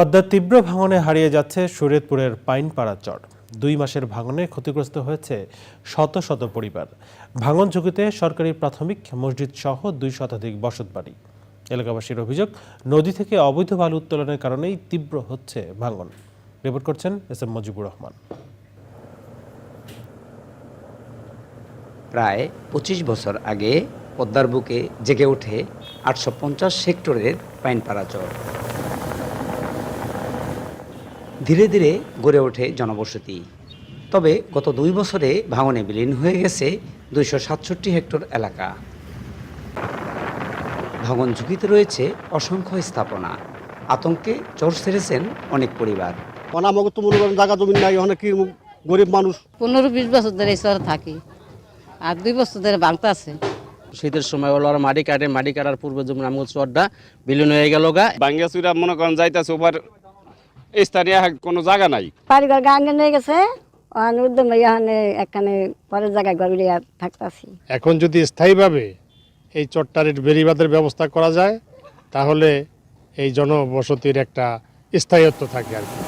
পদ্মার তীব্র ভাঙনে হারিয়ে যাচ্ছে শরীয়তপুরের পাইনপাড়া চর। দুই মাসের ভাঙনে ক্ষতিগ্রস্ত হয়েছে শত শত পরিবার। ভাঙন ঝুঁকিতে সরকারি প্রাথমিক মসজিদ সহ দুই শতাধিক বসত বাড়ি এলাকাবাসীর অভিযোগ, নদী থেকে অবৈধ বালু উত্তোলনের কারণেই তীব্র হচ্ছে ভাঙন। রিপোর্ট করছেন এস এম মুজিবুর রহমান। প্রায় পঁচিশ বছর আগে পদ্মার বুকে জেগে ওঠে আটশো পঞ্চাশ সেক্টরের পাইনপাড়া চর। ধীরে ধীরে গড়ে ওঠে জনবসতি। তবে গত দুই বছরে ভাঙনে বিলীন হয়ে গেছে দুইশো সাতষট্টি হেক্টর এলাকা। ভাঙন ঝুঁকিতে রয়েছে অসংখ্য স্থাপনা। আতঙ্কে চর সেরেছেন অনেক পরিবার। মানে আমাকে তো মনে জায়গা জমি নাই অনেক কি গরিব মানুষ? পনেরো বিশ বছর ধরে এই শহরে থাকি। আর দুই বছর ধরে বাংতা আছে। শীতের সময় হলো ওরা মাটি কাটে মাটি কাটার পূর্বে যেমন আমগুল চরটা বিলীন হয়ে গেল গা। বাঙ্গিয়া চুরা মনে করেন যাইতেছে ওভার স্থানীয় কোনো জায়গা নাই? বাড়িঘর গাঙ্গে নিয়ে গেছে উদ্যম এখানে একখানে পরের জায়গায় উড়িয়া থাকতাছি এখন যদি স্থায়ীভাবে এই চট্টারের বেরিবাদের ব্যবস্থা করা যায় তাহলে এই জনবসতির একটা স্থায়িত্ব থাকে আর কি।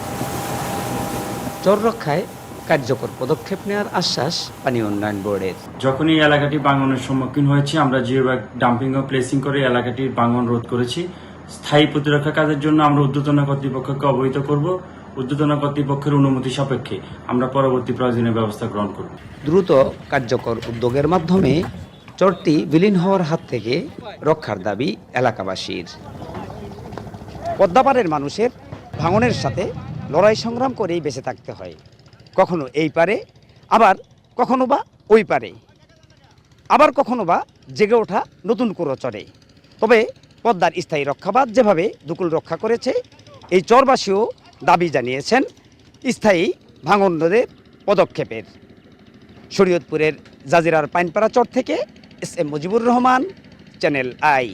চর রক্ষায় কার্যকর পদক্ষেপ নেওয়ার আশ্বাস পানি উন্নয়ন বোর্ডের। যখনই এই এলাকাটি ভাঙনের সম্মুখীন হয়েছে আমরা জিও ব্যাগ ডাম্পিং ও প্লেসিং করে এলাকাটির ভাঙন রোধ করেছি। স্থায়ী প্রতিরক্ষা কাজের জন্য আমরা উদ্যোতন কর্তৃপক্ষকে অবহিত করব। উদ্যোতন কর্তৃপক্ষের অনুমতি সাপেক্ষে আমরা পরবর্তী প্রয়োজনীয় ব্যবস্থা গ্রহণ করব। দ্রুত কার্যকর উদ্যোগের মাধ্যমে চরটি বিলীন হওয়ার হাত থেকে রক্ষার দাবি এলাকাবাসীর। পদ্মাপাড়ের মানুষের ভাঙনের সাথে লড়াই সংগ্রাম করেই বেঁচে থাকতে হয়। কখনো এই পারে, আবার কখনো বা ওই পারে। আবার কখনো বা জেগে ওঠা নতুন কোনো চরে তবে পদ্মার স্থায়ী রক্ষাবাদ যেভাবে দুকুল রক্ষা করেছে, এই চরবাসীও দাবি জানিয়েছেন স্থায়ী ভাঙনদের পদক্ষেপের। শরীয়তপুরের জাজিরার পাইনপাড়া চর থেকে S M Mujibur Rahman, channel I.